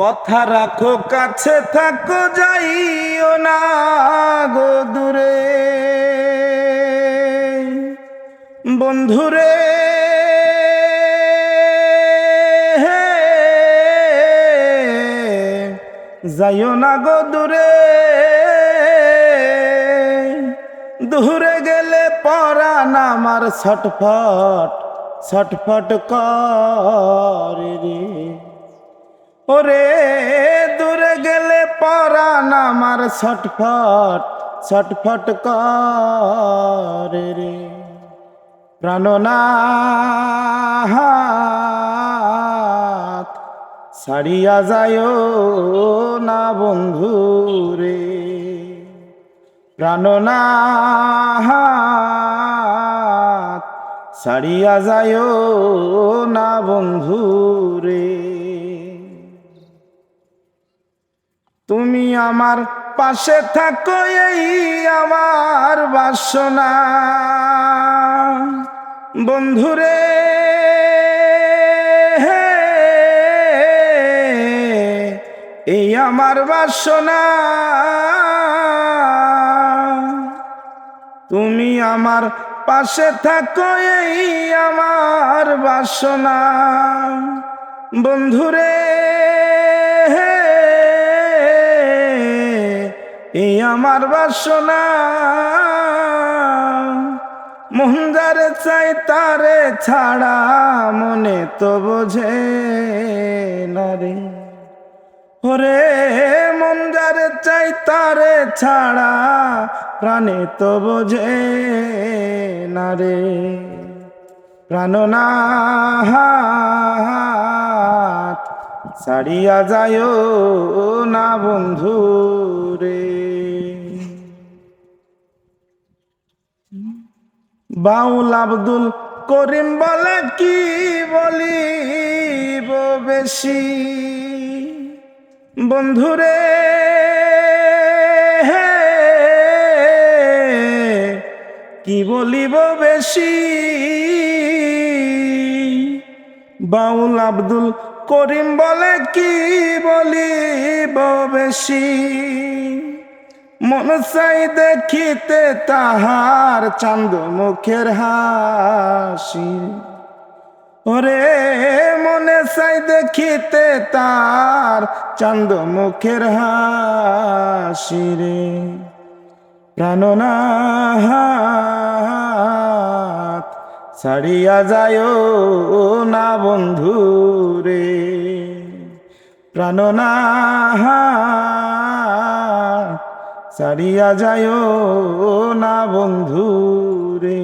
কথা রাখো, কাছে থাকো, যাইও না গো দূরে। বন্ধুরে যাইও না গো দূরে। দূরে গেলে পরান আমার ছটফট ছটফট করে রে। ওরে দূরে গেলে পরান আমার ছটফট ছটফট করে রে। প্রাণনাথ ছাড়িয়া যায় না বন্ধু রে। প্রাণনাথ ছাড়িয়া যায় না বন্ধু রে। তুমি আমার পাশে থাকো, এই আমার বাসনা। বন্ধুরে এই আমার বাসনা। তুমি আমার পাশে থাকো, এই আমার বাসনা। বন্ধুরে এই আমার বাসনা। মন্দারে চাই তারে ছাড়া মনে তো বোঝে না রে। ওরে মন্দারে চাই তারে ছাড়া প্রাণে তো বোঝে না রে। প্রাণনাথ ছাড়িয়া যায় না বন্ধু রে। বাউল আব্দুল করিম বলে কি বলিব বেশি? বন্ধুরে কি বলিব বেশি? বাউল আব্দুল করিম বলে কি বলিব বেশি? মন চাই দেখিতে তাহার চান্দ মুখের হাসি। ওরে, মনে চাই দেখিতে তার চান্দ মুখের হাসি রে। প্রাণনাথ ছাড়িয়া যায় না বন্ধু রে। প্রাণনাথ ছাড়িয়া যায় না বন্ধু রে